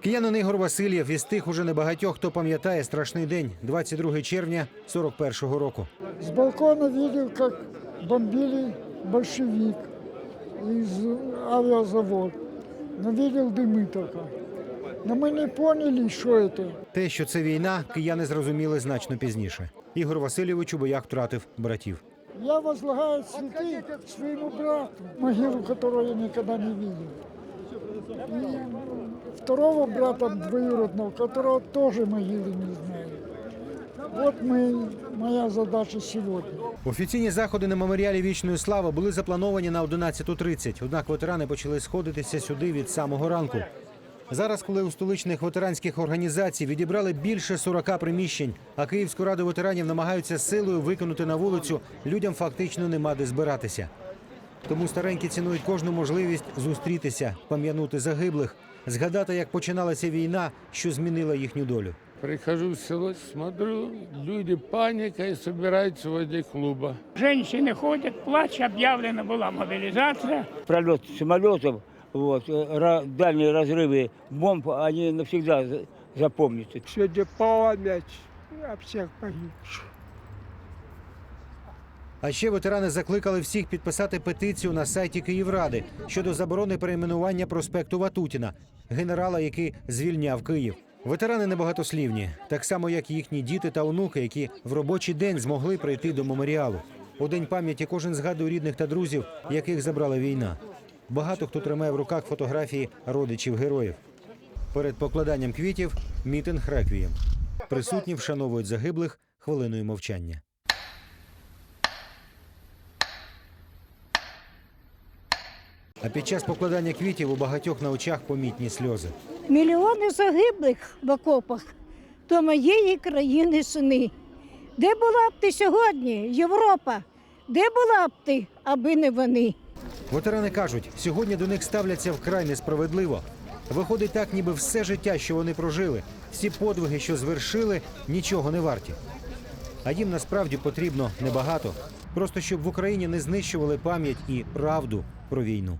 Киянин Ігор Васильєв із тих уже небагатьох, хто пам'ятає страшний день, 22 червня 41-го року. С балкона видел, как бомбили большевик из авиазавод. Но видел дымы только. Но мы не поняли, что это. Те, що це війна, кияни зрозуміли значно пізніше. Ігор Васильович у боях втратив братів. Я возлагаю цветы своему брату, могилу которого я никогда не видел. И второго брата двоюродного, которого тоже могилы не знаю. Вот мы, моя задача сегодня. Офіційні заходи на меморіалі вічної слави були заплановані на 11.30, однак ветерани почали сходитися сюди від самого ранку. Зараз, коли у столичних ветеранських організацій відібрали більше 40 приміщень, а Київську раду ветеранів намагаються силою викинути на вулицю, людям фактично нема де збиратися. Тому старенькі цінують кожну можливість зустрітися, пам'янути загиблих, згадати, як починалася війна, що змінила їхню долю. Прихожу в село, смотрю, люди паника и собираются возле клуба. Женщины ходят, плач, объявлена была мобилизация. пролет самолетов, вот, э, ра- дальние разрывы бомб, они навсегда за- запомнятся. Сегодня память о всех погибших. А ще ветерани закликали всіх підписати петицію на сайті Київради щодо заборони перейменування проспекту Ватутіна, генерала, який звільняв Київ. Ветерани небагатослівні, так само як їхні діти та онуки, які в робочий день змогли прийти до меморіалу. У день пам'яті кожен згадує рідних та друзів, яких забрала війна. Багато хто тримає в руках фотографії родичів героїв. Перед покладанням квітів мітинг реквієм. Присутні вшановують загиблих хвилиною мовчання. А під час покладання квітів у багатьох на очах помітні сльози. Мільйони загиблих в окопах то моєї країни сини. Де була б ти сьогодні, Європа? Де була б ти, аби не вони? Ветерани кажуть, сьогодні до них ставляться вкрай несправедливо. Виходить так, ніби все життя, що вони прожили, всі подвиги, що звершили, нічого не варті. А їм насправді потрібно небагато, просто щоб в Україні не знищували пам'ять і правду про війну.